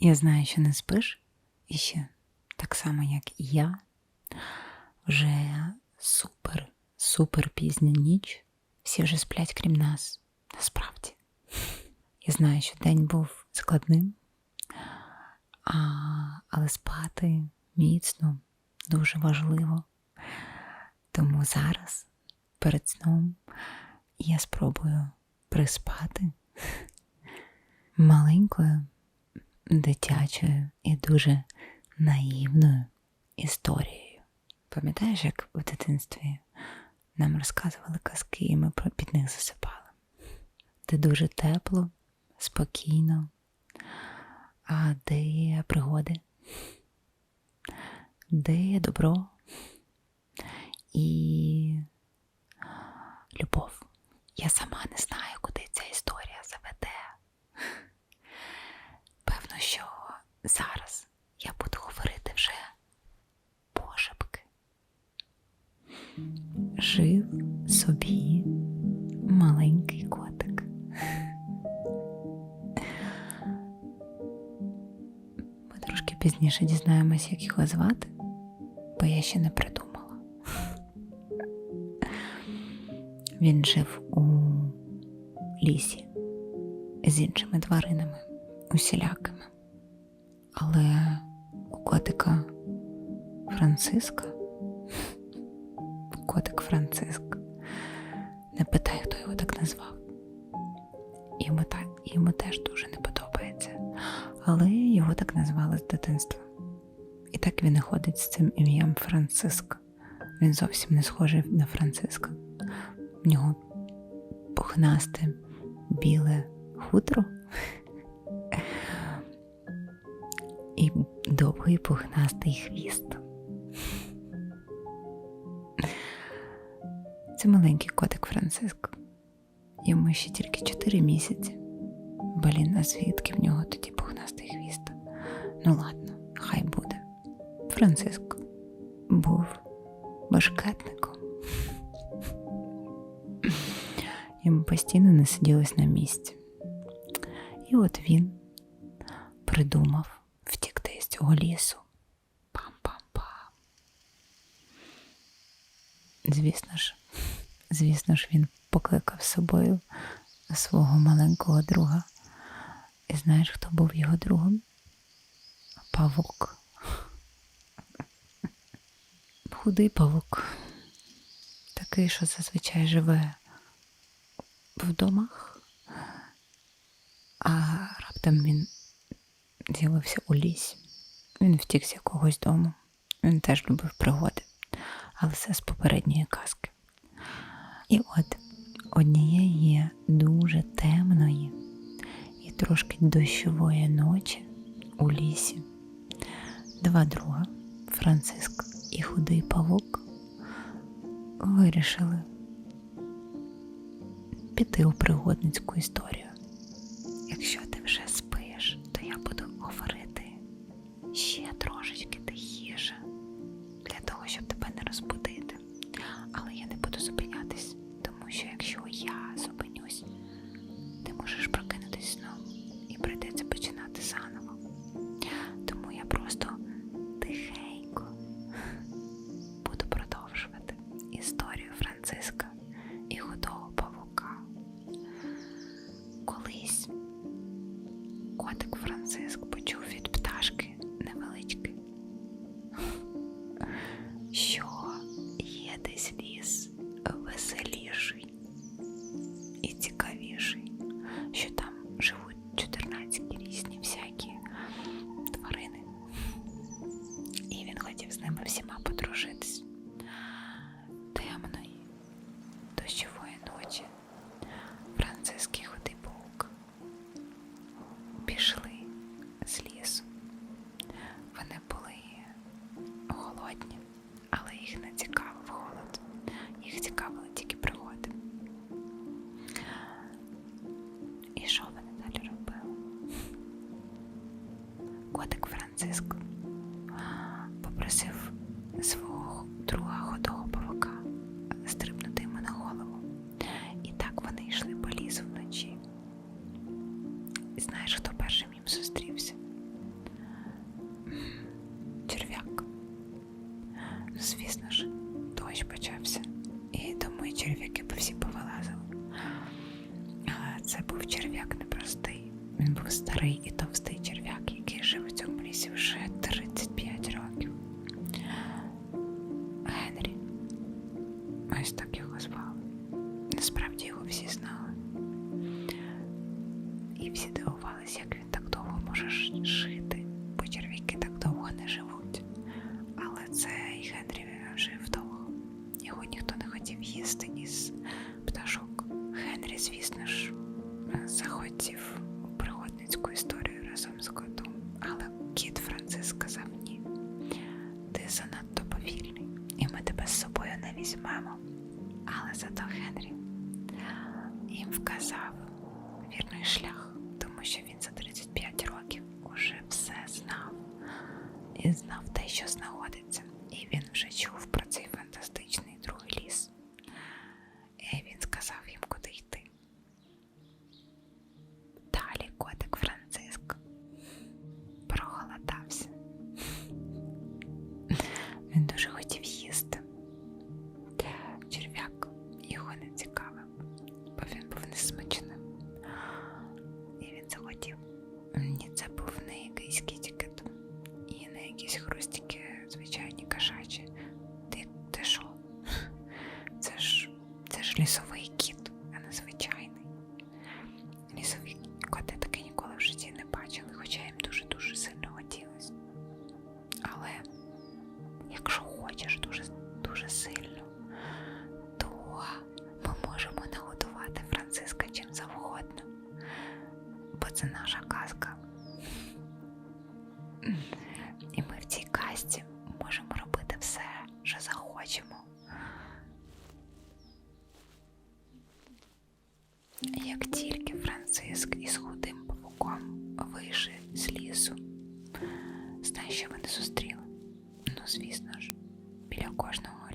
Я знаю, що не спиш, і ще так само, як і я, вже супер, супер пізня ніч. Всі вже сплять, крім нас. Насправді. Я знаю, що день був складним, а, але спати міцно дуже важливо. Тому зараз, перед сном, я спробую приспати маленькою, дитячою і дуже наївною історією. Пам'ятаєш, як в дитинстві нам розказували казки, і ми під них засипали? Де дуже тепло, спокійно, а де є пригоди, де є добро і любов. Я сама не знаю, куди ця історія заведе. Певно, що зараз я буду говорити вже пошепки. Жив собі маленький котик. Ми трошки пізніше дізнаємось, як його звати, бо я ще не придумала. Він жив у лісі з іншими тваринами, усілякими. Але у котика Франциска, котик Франциск, не питай, хто його так назвав. Йому, так, йому теж дуже не подобається. Але його так назвали з дитинства. І так він і ходить з цим ім'ям Франциск. Він зовсім не схожий на Франциска. В нього пухнасте біле хутро і довгий пухнастий хвіст. Це маленький котик Франциск. Йому ще тільки 4 місяці. Блін, а звідки в нього тоді пухнастий хвіст? Ну ладно, хай буде. Франциск був башкетником. Йому постійно не сиділось на місці. І от він придумав цього лісу. Пам-пам-пам. Звісно ж, звісно ж, він покликав собою свого маленького друга. І знаєш, хто був його другом? Павук. Худий павук. Такий, що зазвичай живе в домах, а раптом він з'явився у лісі. Він втік з якогось дому. Він теж любив пригоди, але все з попередньої казки. І от однієї дуже темної і трошки дощової ночі у лісі два друга, Франциск і худий павук, вирішили піти у пригодницьку історію. Якщо ти вже спиш, трошечки тихіше і цікавіший, попросив свого друга всі знали. І всі дивувалися, як він так довго може жити, бо черв'яки так довго не живуть. Але це і Генрі жив довго. Його ніхто не хотів їсти із пташок. Генрі, звісно ж, захотів він знав те, що знаходиться, і він вже чув про цей Зустріла, Ну, звісно ж, біля кожного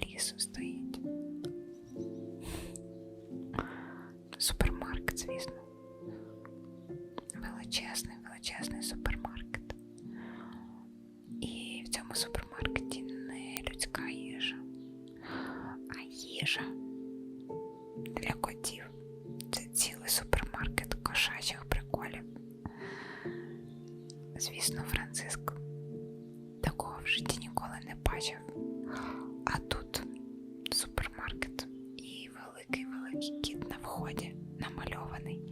природі намальований.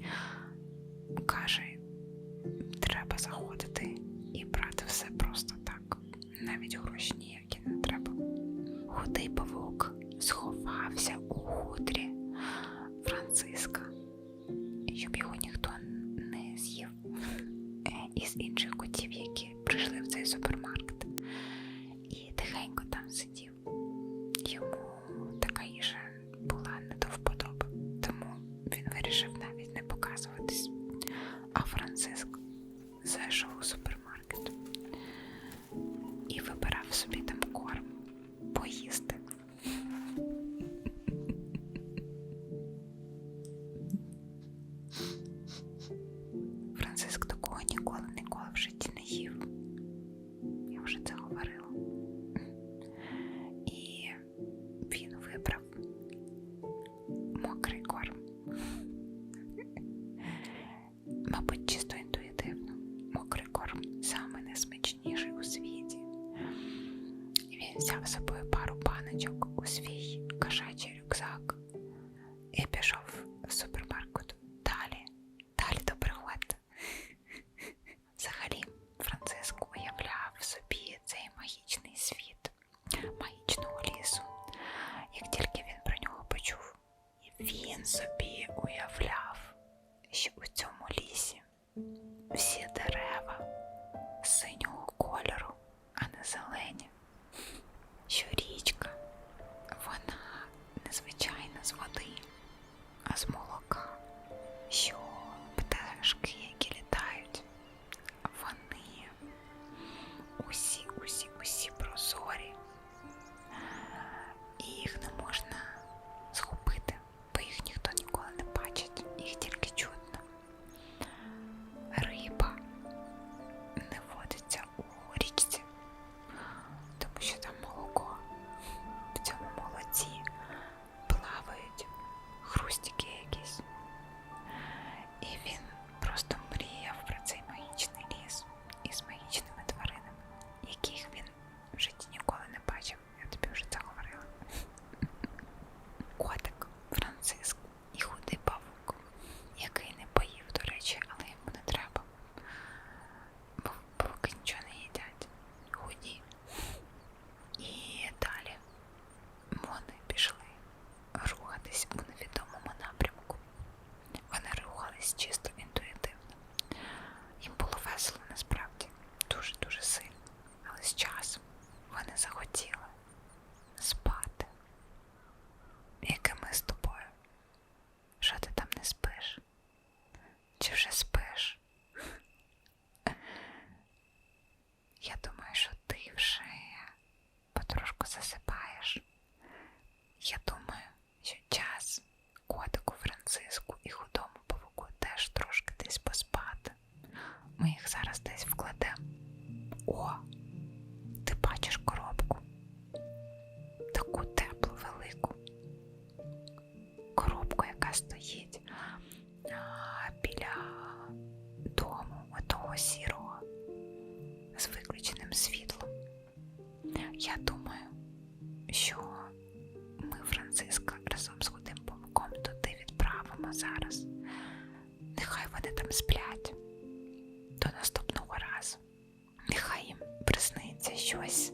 усі усі прозорі, і їх не можна зараз. Нехай вони там сплять до наступного разу. Нехай їм присниться щось